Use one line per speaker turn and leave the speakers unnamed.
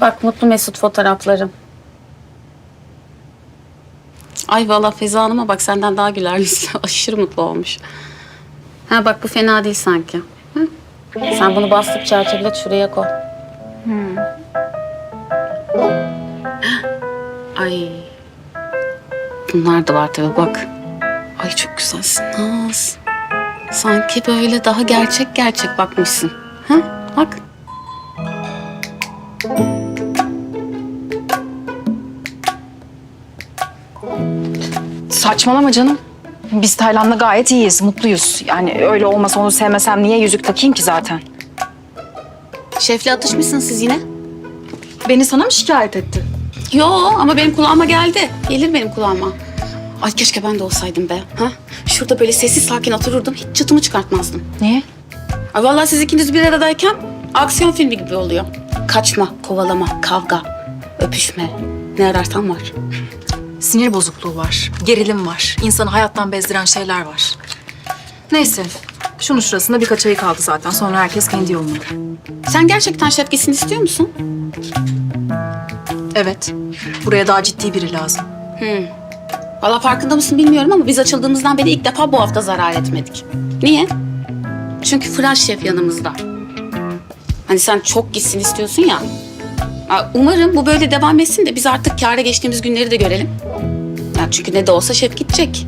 Bak mutlu mesut fotoğraflarım. Ay valla Feza Hanım'a bak senden daha güler yüzlü. Aşırı mutlu olmuş. Ha bak bu fena değil sanki. Hı? Sen bunu bastık çerçevelet şuraya koy. Ay. Bunlar da var tabii bak. Ay çok güzelsin Naz. Sanki böyle daha gerçek gerçek bakmışsın. Ha? Bak.
Saçmalama canım. Biz Taylan'la gayet iyiyiz, mutluyuz. Yani öyle olmasa onu sevmesem niye yüzük takayım ki zaten?
Şefle atışmışsınız siz yine.
Beni sana mı şikayet etti?
Yo ama benim kulağıma geldi. Gelir benim kulağıma. Ay keşke ben de olsaydım be. Ha? Şurada böyle sessiz sakin otururdum. Hiç çıtımı çıkartmazdım.
Niye?
Ay vallahi siz ikiniz bir aradayken aksiyon filmi gibi oluyor. Kaçma, kovalama, kavga, öpüşme. Ne ararsan var.
Sinir bozukluğu var, gerilim var, insanı hayattan bezdiren şeyler var. Neyse, şunun şurasında birkaç ayı kaldı zaten. Sonra herkes kendi yoluna.
Sen gerçekten gitsin istiyor musun?
Evet, buraya daha ciddi biri lazım.
Valla farkında mısın bilmiyorum ama biz açıldığımızdan beri ilk defa bu hafta zarar etmedik. Niye? Çünkü Fırat Şef yanımızda. Hani sen çok gitsin istiyorsun ya. Ya Umarım bu böyle devam etsin de biz artık kâra geçtiğimiz günleri de görelim. Ya çünkü ne de olsa şef gidecek.